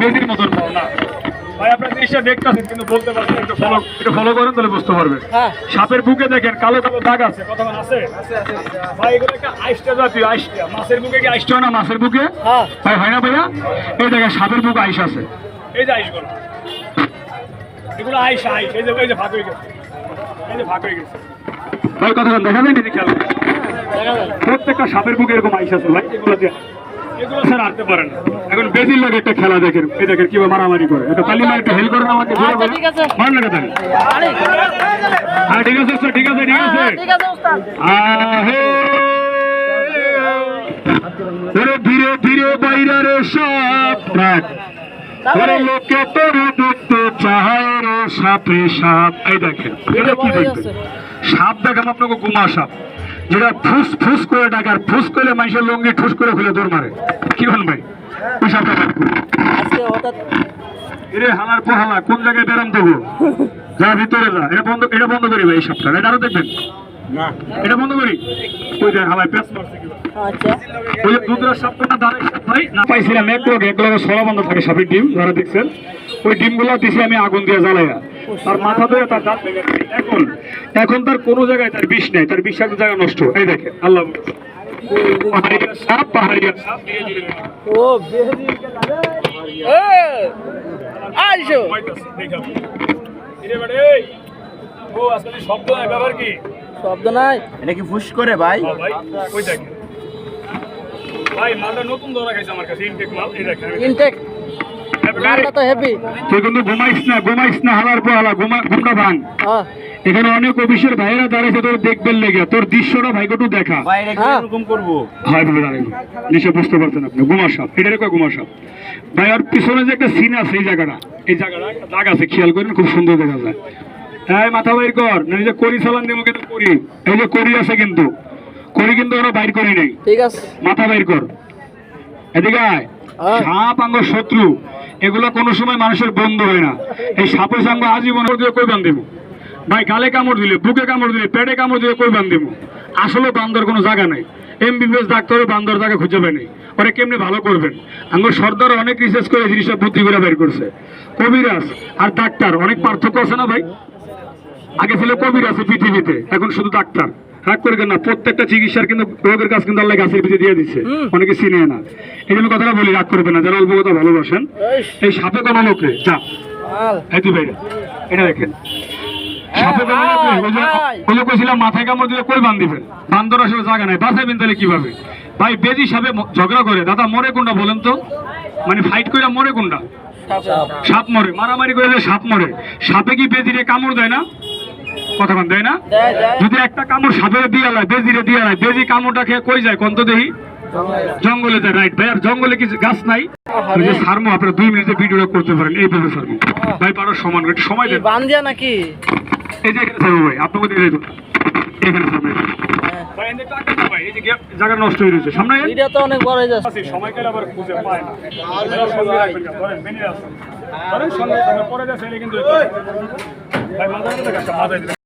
বেদির মতন বড় না। ভাই আপনার জিনিসটা দেখতেছেন কিন্তু বলতে পারছেন একটু ফলো একটু ফলো করেন তাহলে বুঝতে পারবেন। হ্যাঁ। সাপের বুকে দেখেন কালো কালো দাগ আছে কতক্ষণ আছে? ভাই এগুলো একটা আইসটা জাতীয় আইসটা মাছের বুকে কি আইসটা হয় না মাছের বুকে? হ্যাঁ। ভাই হয় না ভাইয়া? এই দেখেন সাপের বুকে আইস আছে। এই যে আইসগুলো। এগুলো আইস আইস। এই যে এই যে ভাগ হয়ে গেছে। এই যে ভাগ হয়ে গেছে। ভাই কতক্ষণ দেখা যায় নিজে খেয়াল করে। দেখা যায় প্রত্যেকটা সাপের বুকে এরকম আইস আছে ভাই এগুলো দিয়ে। এগুলো স্যার আনতে পারেন। এখন বেজির লাগে একটা খেলা দেখেন। এই দেখেন কীভাবে মারামারি করে। এটা তালিমা একটু হেল্প করেন আমাকে ঠিক আছে। মার লাগে তালি আরে, হ্যাঁ ঠিক আছে স্যার ঠিক আছে ঠিক আছে। ঠিক আছে উস্তাদ। আহে! ধীরে ধীরে বাইরে রে সাপ রাখ ওরে লোকে তোরে দেখতে চায় রে সাপে সাপ। এই দেখেন এটা কি দেখবেন? সাপ দেখাম আপনাকে গুমা সাপ। যেটা ফুস ফুস করে ডাকে আর ফুস করে মানুষের লঙ্গি ঠুস করে খুলে দৌড় মারে। কি বল ভাই? আজকে হঠাৎ এরে হালার পোহালা কোন জায়গায় বেরাম দেবো যা ভিতরে যা এটা বন্ধ এটা বন্ধ করি ভাই এই সাপটা এটা আরও দেখবেন। এটা বন্ধ করি? ওই দেখ। আচ্ছা। ওই যে সাপটা দাঁড়াই ভাই না পাইছিলাম এক লোক এক লোকের সরা বন্ধ থাকে সাপের ডিম যারা দেখছেন। ওই ডিমগুলো দিছি আমি আগুন দিয়ে জ্বালাইয়া। তার মাথা ধরে তার দাঁত ভেঙে এখন এখন তার কোনো জায়গায় তার বিষ নেই তার বিষাক্ত জায়গা নষ্ট। এই দেখে আল্লাহ পাহাড়িয়া সাপ পাহাড়িয়া সাপ। ধীরে ধীরে ও আইসো শব্দ নাই ব্যাপার কি শব্দ নাই। এটা কি ফুস করে ভাই? ভাই ওই দেখেন। ভাই মালটা নতুন ধরা খাইছে আমার কাছে ইনটেক মাল এই দেখেন। ইনটেক মালটা তো হেভি তুই কিন্তু ঘুমাইস না ঘুমাইস না হালার পর হালা ঘুমা ঘুমটা ভাঙ। এখানে অনেক অফিসের ভাইয়েরা দাঁড়াইছে তোর দেখবেন লেগে। তোর দৃশ্যটা ভাই এটা কি। এরকম করব। বলে দাঁড়াইবে নিশ্চয় বুঝতে পারছেন আপনি। গুমা সাপ এটারে কয় গুমা সাপ ভাই আর পিছনে যে একটা সিন আছে এই জায়গাটা এই জায়গাটা একটা দাগ আছে খেয়াল করেন খুব সুন্দর দেখা যায়। মাথা বাইর কর না যে করি চালান দিব কিন্তু করি এই যে করি আছে কিন্তু। করি কিন্তু ওরা বাইর করি নাই। ঠিক আছে। মাথা বাইর কর। এদিকে আয়। হ্যাঁ। সাপ আঙ্গ শত্রু। এগুলো কোনো সময় মানুষের বন্ধু হয় না। এই সাপের সঙ্গে আজীবন দিয়ে কই বান দেবো ভাই, গালে কামড় দিলে, বুকে কামড় দিলে, পেটে কামড় দিলে কই বান দেবো আসলে বান্দর কোনো জায়গা নাই। এমবিবিএস ডাক্তারের বান্দর জায়গা খুঁজে পায় নাই। ওরা কেমনি ভালো করবেন? আঙ্গ সর্দার অনেক রিসার্চ করে জিনিসটা বুদ্ধি করে বের করছে। কবিরাজ আর ডাক্তার, অনেক পার্থক্য আছে না ভাই? আগে ছিল কবিরাজ পৃথিবীতে, এখন শুধু ডাক্তার। রাগ করে না? প্রত্যেকটা চিকিৎসার কিন্তু রোগের কাজ কিন্তু আল্লাহ গাছের ভিতরে দিয়ে দিচ্ছে অনেকে চিনে না। এই জন্য কথাটা বলি রাগ করবে না। যারা অল্প কথা ভালোবাসেন এই সাপে কোনো লোকে যা। এই বাইরে এটা দেখেন। সাপে কোনো লোকে ভাই। কইছিলাম মাথায় কামড় দিলে কই বান্দর আসলে জায়গা নাই। বাঁচাবেন তাহলে কীভাবে? ভাই বেজি সাপে ঝগড়া করে। দাদা মরে কোনটা বলেন তো? মানে ফাইট করে মরে কোনটা? সাপ। সাপ মরে। মারামারি করে সাপ মরে। সাপে কি বেজিরে কামড় দেয় না? কতক্ষণ দেয় না? দেয় দেয়। যদি একটা কামড় সাপের দিয়ে আলায় বেজিরে দিয়ে আলায় বেজি কামড়টা খেয়ে কই যায় কোন তো দেখি? জঙ্গলে যায়। রাইট ভাই আর জঙ্গলে কি গাছ নাই। যে সারমো আপনারা দুই মিনিটে ভিডিওটা করতে পারেন এইভাবে সারমো। ভাই পারো সমান করে সময় দেন। বান্ধিয়া নাকি? এই যে এখানে সারবো ভাই আপনাকে দিয়ে এখানে সারবো হ্যাঁ। জায়গা নষ্ট হয়ে সামনে এটা তো অনেক বড় হয়ে যাচ্ছে। আছে, আবার খুঁজে পায় না। না, পরে কিন্তু